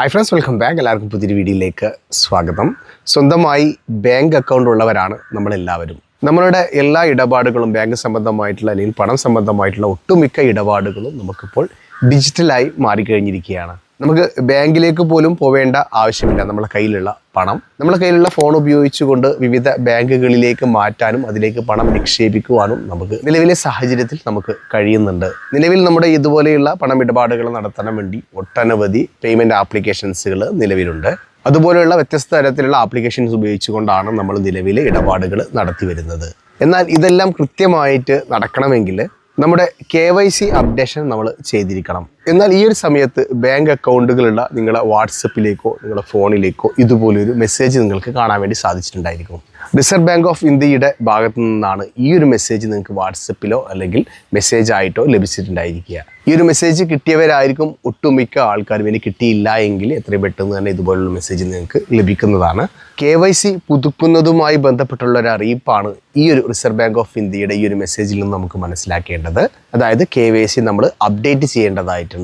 Hi friends welcome back എല്ലാവർക്കും പുതിയൊരു വീഡിയോയിലേക്ക് സ്വാഗതം. സ്വന്തമായി ബാങ്ക് അക്കൗണ്ട് ഉള്ളവരാണ് നമ്മളെല്ലാവരും. നമ്മളുടെ എല്ലാ ഇടപാടുകളും ബാങ്ക് സംബന്ധമായിട്ടുള്ള അല്ലെങ്കിൽ പണം സംബന്ധമായിട്ടുള്ള ഒട്ടുമിക്ക ഇടപാടുകളും നമുക്കിപ്പോൾ ഡിജിറ്റലായി മാറിക്കഴിഞ്ഞിരിക്കുകയാണ്. നമുക്ക് ബാങ്കിലേക്ക് പോലും പോവേണ്ട ആവശ്യമില്ല നമ്മുടെ കയ്യിലുള്ള പണം. നമ്മുടെ കയ്യിലുള്ള ഫോൺ ഉപയോഗിച്ചുകൊണ്ട് വിവിധ ബാങ്കുകളിലേക്ക് മാറ്റാനും അതിലേക്ക് പണം നിക്ഷേപിക്കുവാനും നമുക്ക് നിലവിലെ സാഹചര്യത്തിൽ നമുക്ക് കഴിയുന്നുണ്ട്. നിലവിൽ നമ്മുടെ ഇതുപോലെയുള്ള പണമിടപാടുകൾ നടത്താൻ വേണ്ടി ഒട്ടനവധി പേയ്മെന്റ് ആപ്ലിക്കേഷൻസുകൾ നിലവിലുണ്ട്. അതുപോലെയുള്ള വ്യത്യസ്ത തരത്തിലുള്ള ആപ്ലിക്കേഷൻസ് ഉപയോഗിച്ചുകൊണ്ടാണ് നമ്മൾ നിലവിലെ ഇടപാടുകൾ നടത്തി വരുന്നത്. എന്നാൽ ഇതെല്ലാം കൃത്യമായിട്ട് നടക്കണമെങ്കിൽ നമ്മുടെ കെ വൈ സി അപ്ഡേഷൻ നമ്മൾ ചെയ്തിരിക്കണം. എന്നാൽ ഈ ഒരു സമയത്ത് ബാങ്ക് അക്കൗണ്ടുകളുള്ള നിങ്ങളുടെ വാട്സപ്പിലേക്കോ നിങ്ങളുടെ ഫോണിലേക്കോ ഇതുപോലൊരു മെസ്സേജ് നിങ്ങൾക്ക് കാണാൻ വേണ്ടി സാധിച്ചിട്ടുണ്ടായിരിക്കും. റിസർവ് ബാങ്ക് ഓഫ് ഇന്ത്യയുടെ ഭാഗത്തു നിന്നാണ് ഈ ഒരു മെസ്സേജ് നിങ്ങൾക്ക് വാട്സപ്പിലോ അല്ലെങ്കിൽ മെസ്സേജ് ആയിട്ടോ ലഭിച്ചിട്ടുണ്ടായിരിക്കുക. ഈ ഒരു മെസ്സേജ് കിട്ടിയവരായിരിക്കും ഒട്ടുമിക്ക ആൾക്കാരും ഇനി കിട്ടിയില്ല എങ്കിൽ എത്രയും പെട്ടെന്ന് തന്നെ ഇതുപോലുള്ള മെസ്സേജ് നിങ്ങൾക്ക് ലഭിക്കുന്നതാണ്. കെ വൈ സി പുതുക്കുന്നതുമായി ബന്ധപ്പെട്ടുള്ള ഒരു അറിയിപ്പാണ് ഈ ഒരു റിസർവ് ബാങ്ക് ഓഫ് ഇന്ത്യയുടെ ഈ ഒരു മെസ്സേജിൽ നിന്ന് നമുക്ക് മനസ്സിലാക്കേണ്ടത്. അതായത് കെ വൈ സി നമ്മൾ അപ്ഡേറ്റ് ചെയ്യേണ്ടതായിട്ടുണ്ട്.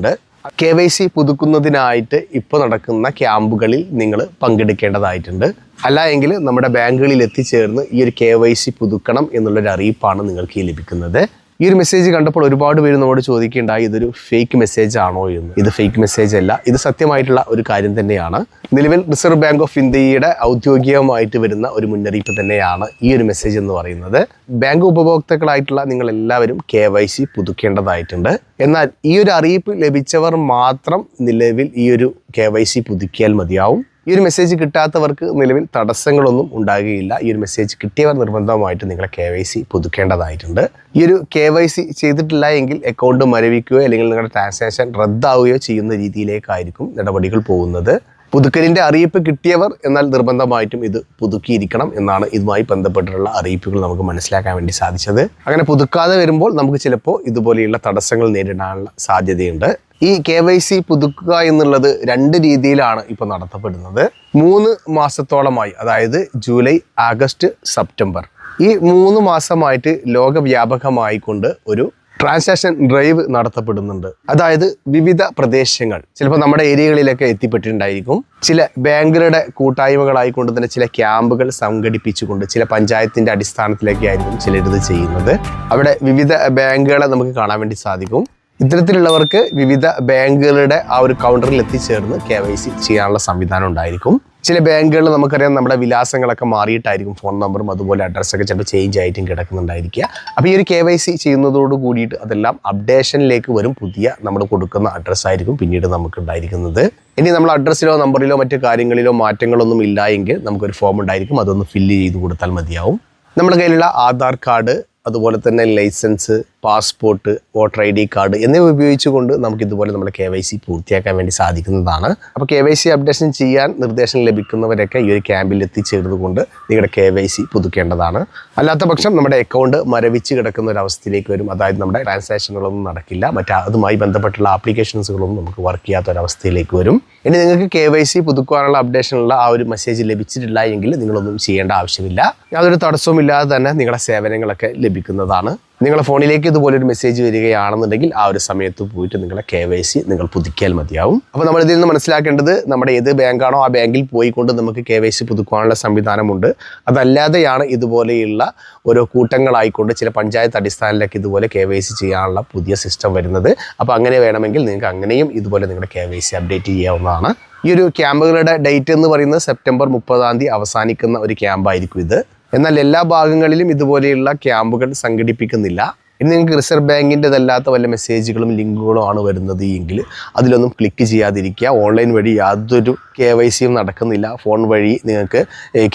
കെ വൈ സി പുതുക്കുന്നതിനായിട്ട് ഇപ്പോൾ നടക്കുന്ന ക്യാമ്പുകളിൽ നിങ്ങൾ പങ്കെടുക്കേണ്ടതായിട്ടുണ്ട്. അല്ല എങ്കിൽ നമ്മുടെ ബാങ്കുകളിൽ എത്തിച്ചേർന്ന് ഈ ഒരു കെ വൈ സി പുതുക്കണം എന്നുള്ളൊരു അറിയിപ്പാണ് നിങ്ങൾക്ക് ലഭിക്കുന്നത്. ഈ ഒരു മെസ്സേജ് കണ്ടപ്പോൾ ഒരുപാട് പേര് നമ്മോട് ചോദിക്കേണ്ടായി ഇതൊരു ഫേക്ക് മെസ്സേജ് ആണോ എന്ന്? ഇത് ഫേക്ക് മെസ്സേജ് അല്ല ഇത് സത്യമായിട്ടുള്ള ഒരു കാര്യം തന്നെയാണ്. നിലവിൽ റിസർവ് ബാങ്ക് ഓഫ് ഇന്ത്യയുടെ ഔദ്യോഗികമായിട്ട് വരുന്ന ഒരു മുന്നറിയിപ്പ് തന്നെയാണ് ഈ ഒരു മെസ്സേജ് എന്ന് പറയുന്നത്. ബാങ്ക് ഉപഭോക്താക്കളായിട്ടുള്ള നിങ്ങൾ എല്ലാവരും കെ വൈ സി പുതുക്കേണ്ടതായിട്ടുണ്ട്. എന്നാൽ ഈ ഒരു അറിയിപ്പ് ലഭിച്ചവർ മാത്രം നിലവിൽ ഈ ഒരു കെ വൈ സി പുതുക്കിയാൽ മതിയാവും. ഈ ഒരു മെസ്സേജ് കിട്ടാത്തവർക്ക് നിലവിൽ തടസ്സങ്ങളൊന്നും ഉണ്ടാകുകയില്ല. ഈ ഒരു മെസ്സേജ് കിട്ടിയവർ നിർബന്ധമായിട്ട് നിങ്ങളെ കെ വൈ സി പുതുക്കേണ്ടതായിട്ടുണ്ട്. ഈ ഒരു കെ വൈ സി ചെയ്തിട്ടില്ല എങ്കിൽ അക്കൗണ്ട് മരവിക്കുകയോ അല്ലെങ്കിൽ നിങ്ങളുടെ ട്രാൻസാക്ഷൻ റദ്ദാവുകയോ ചെയ്യുന്ന രീതിയിലേക്കായിരിക്കും നടപടികൾ പോകുന്നത്. പുതുക്കലിന്റെ അറിയിപ്പ് കിട്ടിയവർ എന്നാൽ നിർബന്ധമായിട്ടും ഇത് പുതുക്കിയിരിക്കണം എന്നാണ് ഇതുമായി ബന്ധപ്പെട്ടിട്ടുള്ള അറിയിപ്പുകൾ നമുക്ക് മനസ്സിലാക്കാൻ വേണ്ടി സാധിച്ചത്. അങ്ങനെ പുതുക്കാതെ വരുമ്പോൾ നമുക്ക് ചിലപ്പോൾ ഇതുപോലെയുള്ള തടസ്സങ്ങൾ നേരിടാനുള്ള സാധ്യതയുണ്ട്. ഈ കെ വൈ സി പുതുക്കുക എന്നുള്ളത് രണ്ട് രീതിയിലാണ് ഇപ്പോൾ നടത്തപ്പെടുന്നത്. മൂന്ന് മാസത്തോളമായി അതായത് ജൂലൈ ആഗസ്റ്റ് സെപ്റ്റംബർ. ഈ മൂന്ന് മാസമായിട്ട് ലോകവ്യാപകമായിക്കൊണ്ട് ഒരു ട്രാൻസാക്ഷൻ ഡ്രൈവ് നടത്തപ്പെടുന്നുണ്ട്. അതായത് വിവിധ പ്രദേശങ്ങൾ ചിലപ്പോൾ നമ്മുടെ ഏരിയകളിലൊക്കെ എത്തിപ്പെട്ടിട്ടുണ്ടായിരിക്കും. ചില ബാങ്കുകളുടെ കൂട്ടായ്മകളായിക്കൊണ്ട് തന്നെ ചില ക്യാമ്പുകൾ സംഘടിപ്പിച്ചുകൊണ്ട് ചില പഞ്ചായത്തിന്റെ അടിസ്ഥാനത്തിലൊക്കെ ആയിരിക്കും ചിലരിത് ചെയ്യുന്നത്. അവിടെ വിവിധ ബാങ്കുകളെ നമുക്ക് കാണാൻ വേണ്ടി സാധിക്കും. ഇത്തരത്തിലുള്ളവർക്ക് വിവിധ ബാങ്കുകളുടെ ആ ഒരു കൗണ്ടറിൽ എത്തിച്ചേർന്ന് കെ വൈ സി ചെയ്യാനുള്ള സംവിധാനം ഉണ്ടായിരിക്കും. ചില ബാങ്കുകളിൽ നമുക്കറിയാം നമ്മുടെ വിലാസങ്ങളൊക്കെ മാറിയിട്ടായിരിക്കും ഫോൺ നമ്പറും അതുപോലെ അഡ്രസ്സൊക്കെ ചിലപ്പോൾ ചേഞ്ച് ആയിട്ടും കിടക്കുന്നുണ്ടായിരിക്കുക. അപ്പോൾ ഈ ഒരു കെ വൈ സി ചെയ്യുന്നതോട് കൂടിയിട്ട് അതെല്ലാം അപ്ഡേഷനിലേക്ക് വരും. പുതിയ നമ്മൾ കൊടുക്കുന്ന അഡ്രസ്സായിരിക്കും പിന്നീട് നമുക്ക് ഉണ്ടായിരിക്കുന്നത് ഇനി നമ്മൾ അഡ്രസ്സിലോ നമ്പറിലോ മറ്റു കാര്യങ്ങളിലോ മാറ്റങ്ങളൊന്നും ഇല്ല എങ്കിൽ നമുക്കൊരു ഫോം ഉണ്ടായിരിക്കും. അതൊന്ന് ഫില്ല് ചെയ്ത് കൊടുത്താൽ മതിയാവും. നമ്മുടെ കയ്യിലുള്ള ആധാർ കാർഡ് അതുപോലെ തന്നെ licence passport voter I D card എന്നിവ ഉപയോഗിച്ചുകൊണ്ട് നമുക്ക് ഇതുപോലെ നമ്മുടെ കെ വൈ സി പൂർത്തിയാക്കാൻ വേണ്ടി സാധിക്കുന്നതാണ്. അപ്പോൾ കെ വൈ സി അപ്ഡേഷൻ ചെയ്യാൻ നിർദ്ദേശം ലഭിക്കുന്നവരൊക്കെ ഈ ഒരു ക്യാമ്പിൽ എത്തിച്ചേർന്നുകൊണ്ട് നിങ്ങളുടെ കെ വൈ സി പുതുക്കേണ്ടതാണ്. അല്ലാത്ത പക്ഷം നമ്മുടെ അക്കൗണ്ട് മരവിച്ച് കിടക്കുന്ന ഒരു അവസ്ഥയിലേക്ക് വരും. അതായത് നമ്മുടെ ട്രാൻസാക്ഷനുകളൊന്നും നടക്കില്ല. മറ്റ് അതുമായി ബന്ധപ്പെട്ടുള്ള ആപ്ലിക്കേഷൻസുകളൊന്നും നമുക്ക് വർക്ക് ചെയ്യാത്ത ഒരു അവസ്ഥയിലേക്ക് വരും. ഇനി നിങ്ങൾക്ക് കെ വൈ സി പുതുക്കുവാനുള്ള അപ്ഡേഷനുള്ള ആ ഒരു മെസ്സേജ് ലഭിച്ചിട്ടില്ല എങ്കിൽ നിങ്ങളൊന്നും ചെയ്യേണ്ട ആവശ്യമില്ല. യാതൊരു തടസ്സവും ഇല്ലാതെ തന്നെ നിങ്ങളുടെ സേവനങ്ങളൊക്കെ ലഭിക്കുന്നതാണ്. നിങ്ങളുടെ ഫോണിലേക്ക് ഇതുപോലൊരു മെസ്സേജ് വരികയാണെന്നുണ്ടെങ്കിൽ ആ ഒരു സമയത്ത് പോയിട്ട് നിങ്ങളുടെ കെ വൈ സി നിങ്ങൾ പുതുക്കിയാൽ മതിയാവും. അപ്പോൾ നമ്മൾ ഇതിൽ നിന്ന് മനസ്സിലാക്കേണ്ടത് നമ്മുടെ ഏത് ബാങ്കാണോ ആ ബാങ്കിൽ പോയിക്കൊണ്ട് നമുക്ക് കെ വൈ സി പുതുക്കുവാനുള്ള സംവിധാനമുണ്ട്. അതല്ലാതെയാണ് ഇതുപോലെയുള്ള ഓരോ കൂട്ടങ്ങളായിക്കൊണ്ട് ചില പഞ്ചായത്ത് അടിസ്ഥാനത്തിലൊക്കെ ഇതുപോലെ കെ വൈ സി ചെയ്യാനുള്ള പുതിയ സിസ്റ്റം വരുന്നത്. അപ്പോൾ അങ്ങനെ വേണമെങ്കിൽ നിങ്ങൾക്ക് അങ്ങനെയും ഇതുപോലെ നിങ്ങളുടെ കെ വൈ സി അപ്ഡേറ്റ് ചെയ്യാവുന്നതാണ്. ഈ ഒരു ക്യാമ്പുകളുടെ ഡേറ്റ് എന്ന് പറയുന്നത് സെപ്റ്റംബർ മുപ്പതാം തീയതി അവസാനിക്കുന്ന ഒരു ക്യാമ്പായിരിക്കും ഇത്. എന്നാൽ എല്ലാ ഭാഗങ്ങളിലും ഇതുപോലെയുള്ള ക്യാമ്പുകൾ സംഘടിപ്പിക്കുന്നില്ല. ഇനി നിങ്ങൾക്ക് റിസർവ് ബാങ്കിന്റെതല്ലാത്ത വല്ല മെസ്സേജുകളും ലിങ്കുകളും ആണ് വരുന്നത് എങ്കിൽ അതിലൊന്നും ക്ലിക്ക് ചെയ്യാതിരിക്കുക. ഓൺലൈൻ വഴി യാതൊരു കെ വൈ സിയും നടക്കുന്നില്ല. ഫോൺ വഴി നിങ്ങൾക്ക്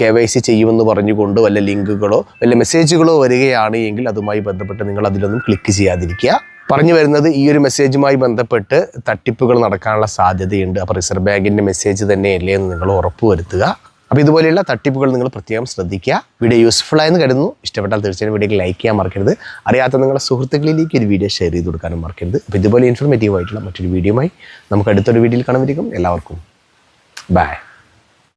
കെ വൈ സി ചെയ്യുമെന്ന് പറഞ്ഞുകൊണ്ട് വല്ല ലിങ്കുകളോ വല്ല മെസ്സേജുകളോ വരികയാണ് എങ്കിൽ അതുമായി ബന്ധപ്പെട്ട് നിങ്ങൾ അതിലൊന്നും ക്ലിക്ക് ചെയ്യാതിരിക്കുക. പറഞ്ഞു വരുന്നത് ഈ ഒരു മെസ്സേജുമായി ബന്ധപ്പെട്ട് തട്ടിപ്പുകൾ നടക്കാനുള്ള സാധ്യതയുണ്ട്. അപ്പോൾ റിസർവ് ബാങ്കിന്റെ മെസ്സേജ് തന്നെയല്ലേ എന്ന് നിങ്ങൾ ഉറപ്പുവരുത്തുക. അപ്പോൾ ഇതുപോലെയുള്ള തട്ടിപ്പുകൾ നിങ്ങൾ പ്രത്യേകം ശ്രദ്ധിക്കുക. വീഡിയോ യൂസ്ഫുൾ ആയെന്ന് കരുതുന്നു. ഇഷ്ടപ്പെട്ടാൽ തീർച്ചയായും വീഡിയോക്ക് ലൈക്ക് ചെയ്യാൻ മറക്കരുത്. അറിയാത്ത നിങ്ങളുടെ സുഹൃത്തുക്കളിലേക്ക് ഒരു വീഡിയോ ഷെയർ ചെയ്ത് കൊടുക്കാനും മറക്കരുത്. അപ്പോൾ ഇതുപോലെ ഇൻഫോർമേറ്റീവ് ആയിട്ടുള്ള മറ്റൊരു വീഡിയോയുമായി നമുക്ക് അടുത്തൊരു വീഡിയോയിൽ കാണുമായിരിക്കും എല്ലാവർക്കും ബൈ